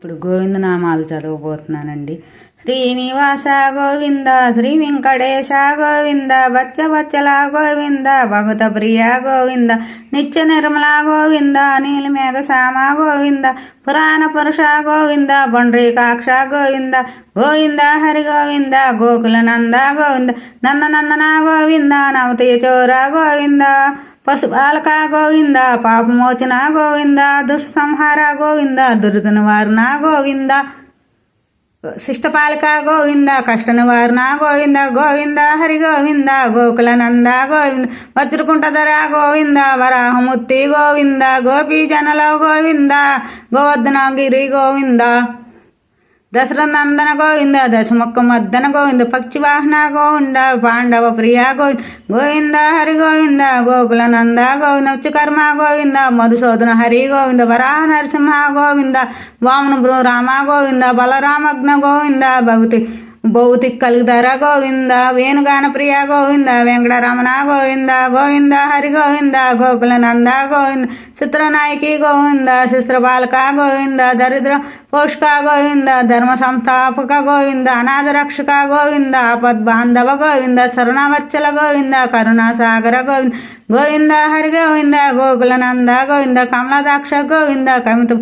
ఇప్పుడు గోవిందనామాలు చదవబోతున్నానండి. శ్రీనివాస గోవింద శ్రీ వెంకటేశ గోవింద బచ్చ బచ్చల గోవింద భగత ప్రియ గోవింద నిత్య నిర్మల గోవింద నీలిమేఘ శ్యామ గోవింద పురాణ పురుష గోవింద పొండ్రీకాక్ష గోవింద గోవింద హరి గోవింద గోకుల నంద గోవింద నందనందన గోవింద నవతీ చోర గోవింద. పశుపాలక గోవింద పాపమోచన గోవింద దుస్సంహార గోవింద దుర్దన వారున గోవింద శిష్టపాలక గోవింద కష్ట నివారణ గోవింద గోవింద హరి గోవింద గోకుల నంద గోవింద వజ్రకుంటధర గోవింద వరాహమూర్తి గోవింద గోపీజనల గోవింద గోవర్ధనగిరి గోవింద. దశరథనందన గోవింద దశముఖ మద్దన గోవింద పక్షివాహన గోవింద పాండవ ప్రియ గోవింద గోవింద హరి గోవింద గోకుల నంద గోవింద ఉచ్చకర్మ గోవింద మధుసూదన హరి గోవింద వరాహ నరసింహ గోవింద వామన భ్రూ రామ గోవింద బలరామగ్న గోవింద భగతి భౌతిక్ కలుగుతార గోవింద వేణుగాన ప్రియ గోవింద వెంకటరమణ గోవింద గోవింద హరి గోవింద గోకుల నంద గోవింద చిత్రనాయకి గోవింద శిస్త్రబాలక గోవింద దరిద్ర పోషక గోవింద ధర్మ సంస్థాపక గోవింద అనాథ రక్షక గోవింద ఆపద్ బాంధవ గోవింద శరణవచ్చల గోవింద కరుణాసాగర గోవింద గోవింద హరి గోవింద గోకుల నంద గోవింద కమలదాక్ష గోవింద కమిత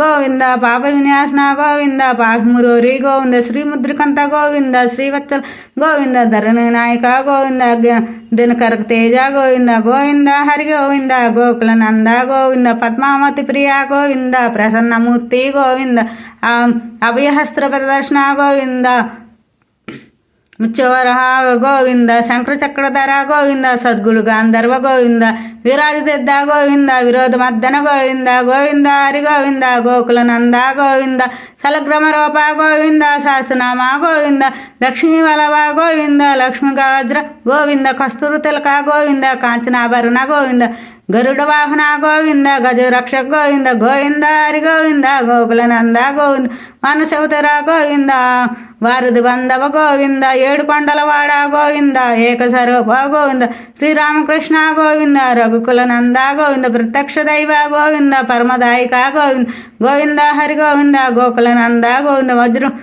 గోవింద పాప విన్యాసన గోవింద పాపమురోరి గోవింద శ్రీముద్రికంత గోవింద శ్రీవత్సల గోవింద ధరణి నాయక గోవింద దినకర దినకరక తేజ గోవింద గోవింద హరి గోవింద గోకులనంద గోవింద పద్మావతి ప్రియ గోవింద ప్రసన్నమూర్తి గోవింద అభయహస్త్ర ప్రదర్శన గోవింద ముత్యవరహ గోవింద శంకర చక్రధర గోవింద సద్గురు గాంధర్వ గోవింద విరాజితెద్ద గోవింద విరోధ మద్దన గోవింద గోవింద హరి గోవింద గోకుల నంద గోవింద సలగ్రమ రూప గోవింద శాసనామ గోవింద లక్ష్మీ వలవ గోవింద లక్ష్మి గాజ్ర గోవింద కస్తూరు తిలక గోవింద కాంచనాభరణ గోవింద గరుడ వాహన గోవింద గజ రక్ష గోవింద గోవింద హరి గోవింద గోకులనంద గోవింద మనసవతర గోవింద వారధి బంధవ గోవింద ఏడు కొండల వాడ గోవింద ఏకస్వరూప గోవింద శ్రీరామకృష్ణ గోవింద రఘుకుల నంద గోవింద ప్రత్యక్ష దైవ గోవింద పరమదాయిక గోవింద గోవింద హరి గోవింద గోకుల నంద గోవింద వజ్రం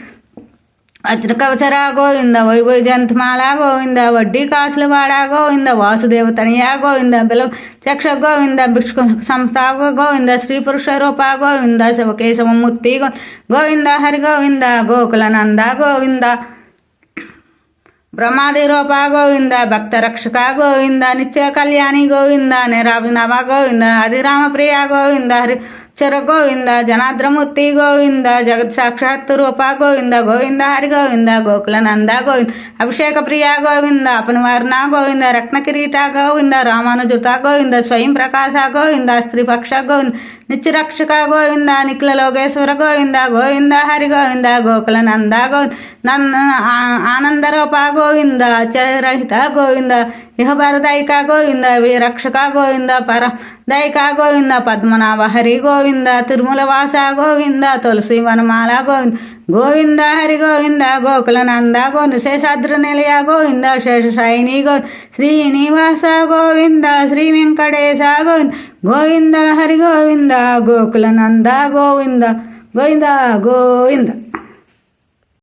అత్రకవచర గోవింద వైభవ జంతమాల గోవింద వడ్డీ కాసుల వాడా గోవింద వాసుదేవతనియా గోవింద బిలం చక్ష గోవింద భిక్షు సంస్థాపక గోవింద శ్రీ పురుష రూప గోవింద శివకేశవమూర్తి గో- గోవింద హరి గోవింద గోకుల నంద గోవింద బ్రహ్మాది రూప గోవింద భక్త రక్షక గోవింద నిత్య కళ్యాణి గోవింద నిరాభినవ గోవింద అధిరామ ప్రియ గోవింద హరి చర గోవింద జనాద్రమూర్తి గోవింద జగత్ సాక్షాత్ రూప గోవింద గోవింద హరి గోవింద గోకుల నంద గోవింద అభిషేక ప్రియ గోవింద అపనివారణ గోవింద రత్న కిరీట గోవింద రామానుజుత గోవింద స్వయం ప్రకాశ గోవింద స్త్రీపక్ష గోవింద నిత్యరక్షక గోవింద నిఖిల లోకేశ్వర గోవింద గోవింద హరి గోవింద గోకుల నంద గోవింద నంద ఆనందరూప గోవింద చరహిత గోవింద ఇహభరదైక గోవింద వీరక్షక గోవింద పర దైక గోవింద పద్మనాభ హరి గోవింద తిరుమల వాస గోవింద తులసి వనమాల గోవింద గోవింద హరి గోవింద గోకులనంద నంద శేషాద్రి నిలయ గోవింద శేషశాయిని గో శ్రీనివాస గోవింద శ్రీ వెంకటేశ గోవింద గోవింద హరి గోవింద గోకులనంద గోవింద గోవింద గోవింద.